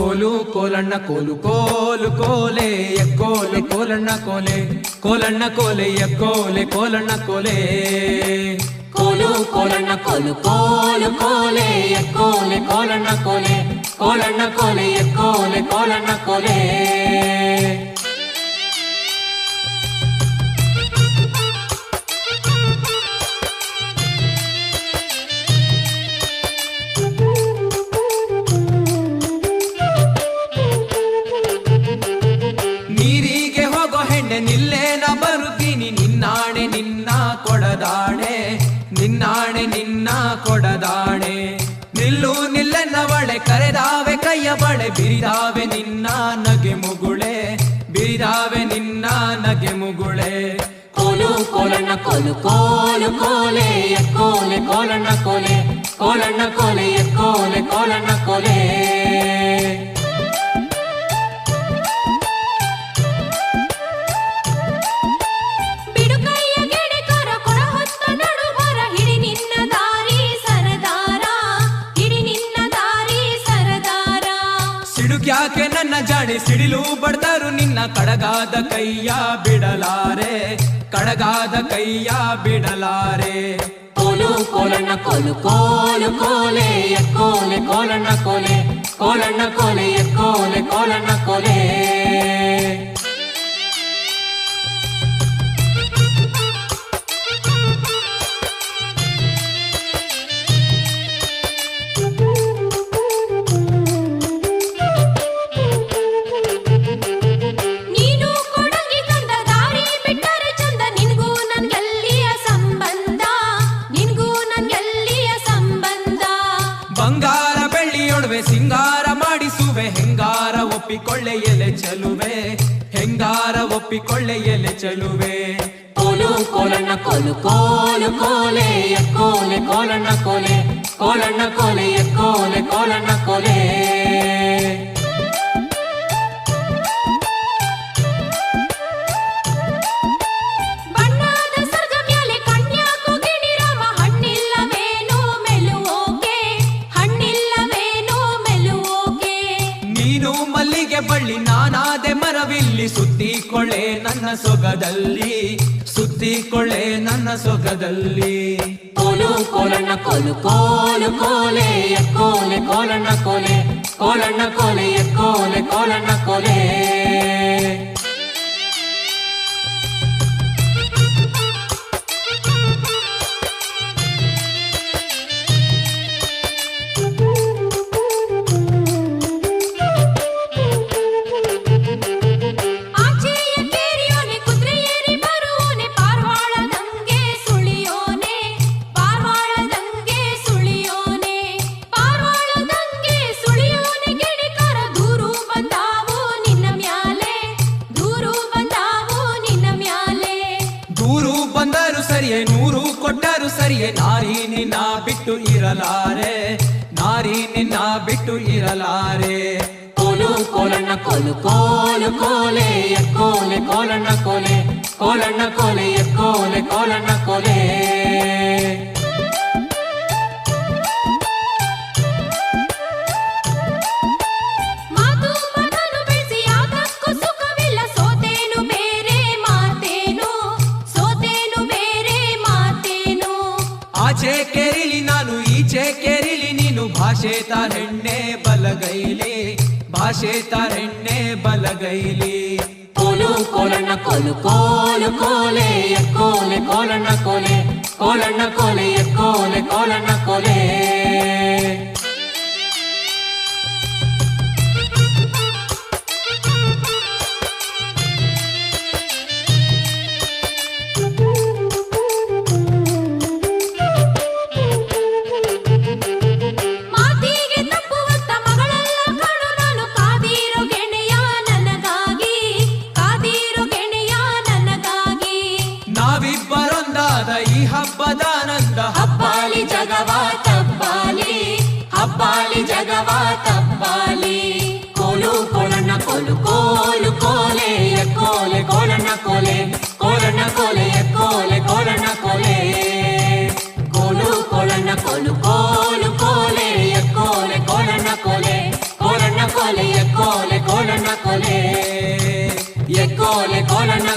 కోలు కోలన్న కోలు కోలు కోలే ఎక్కోలే కోలన్న కోలే కోలన్న కోలే ఎక్కోలే కోలన్న కోలే. కోలు కోలన్న కోలు కోలు కోలే ఎక్కోలే కోలన్న కోలే కోలన్న కోలే ఎక్కోలే కోలన్న కోలే. ಕರೆದಾವೆ ಕೈಯ ಬಳೆ, ಬಿರಿದಾವೆ ನಿನ್ನ ನಗೆ ಮುಗುಳೆ, ಬಿರಿದಾವೆ ನಿನ್ನ ನಗೆ ಮುಗುಳೆ. ಕೋಲು ಕೋಲಣ್ಣ, ಕೋಲು ಕೋಲು ಕೋಲೆ ಕೋಲೆ ಕೋಲಣ್ಣ ಕೋಲೆ ಕೋಲಣ್ಣ ಕೋಲೆ ಕೋಲೆ ಕೋಲಣ್ಣ ಕೋಲೆ. ಯಾಕೆ ನನ್ನ ಜಾಡಿ ಸಿಡಿಲು ಬಡ್ತಾರು ನಿನ್ನ ಕಡಗಾದ ಕೈಯ ಬಿಡಲಾರೆ ಕಡಗಾದ ಕೈಯ ಬಿಡಲಾರೆ ಕೋಲು ಕೋಲಣ್ಣ ಕೋಲು ಕೋಲು ಕೋಲೆ ಕೋಲೆ ಕೋಲಣ್ಣ ಕೋಲೆ ಕೋಲಣ್ಣ ಕೋಲೆ ಕೋಲೆ ಕೋಲಣ್ಣ ಕೋಲೆ ಸಿಂಗಾರ ಮಾಡಿಸುವೆ, ಹೆಂಗಾರ ಒಪ್ಪಿಕೊಳ್ಳೆ ಎಲೆ ಚಲುವೆ, ಹೆಂಗಾರ ಒಪ್ಪಿಕೊಳ್ಳೆ ಎಲೆ ಚಲುವೆ. ಕೋಲು ಕೋಲಣ್ಣ, ಕೋಲು ಕೋಲು ಕೋಲೆ ಕೋಲೆ ಕೋಲಣ್ಣ ಕೋಲೆ ಕೋಲಣ್ಣ, ಕೋಲೆ ಕೋಲೆ ಕೋಲಣ್ಣ, ಕೋಲೆ. ಸುತ್ತಿ ಸುತ್ತಿಕೊಳ್ಳೆ ನನ್ನ ಸೊಗದಲ್ಲಿ. ಸುತ್ತಿಕೊಳ್ಳೆ ನನ್ನ ಸೊಗದಲ್ಲಿ. ಕೋಲು ಕೋಲಣ್ಣ ಕೋಲು ಕೋಲು ಕೋಲೆ ಕೋಲೆ ಕೋಲಣ್ಣ ಕೋಲೆ ಕೋಲಣ್ಣ ಕೋಲೆ ಕೋಲೆ ಕೋಲಣ್ಣ ಕೋಲೆ. ಕೊಟ್ಟರು ಸರಿಯೇ ನಾರಿ ನಿನ್ನ ಬಿಟ್ಟು ಇರಲಾರೆ ನಾರಿ ನಿನ್ನ ಬಿಟ್ಟು ಇರಲಾರೆ ಕೋಲು ಕೋಲಣ್ಣ ಕೋಲು ಕೋಲು ಕೋಲೆ ಕೋಲೆ ಕೋಲಣ್ಣ ಕೋಲೆ ಕೋಲಣ್ಣ ಕೋಲೆ ಕೋಲೆ ಕೋಲಣ್ಣ ಕೋಲೆ ಆಚೆ ಕೆರಿಲಿ ನಾನು ಈಚೆ ಕೆರಿಲಿ ನೀನು ಭಾಷೆ ತಾರೆಣ್ಣೆ ಬಲಗೈಲಿ ಭಾಷೆ ತಾರೆಣ್ಣೆ ಬಲಗೈಲಿ ಕೋಲು ಕೋಲಣ್ಣ ಕೋಲು ಕೋಲು ಕೋಲೆ ಕೋಲೆ ಕೋಲಣ್ಣ ಕೋಲೆ ಕೋಲಣ್ಣ ಕೋಲೆ ಕೋಲೆ ಕೋಲಣ್ಣ ಕೋಲೆ ఎడగవా తవ్వాలి కోలు కొలన కోలు కోలు కోలే కోలే కొలన కోలే కొలన కోలే కోలే కొలన కోలే. కోలు కొలన కోలు కోలు కోలే కోలే కొలన కోలే కొలన కోలే కోలే కోలే. కోలే కొలన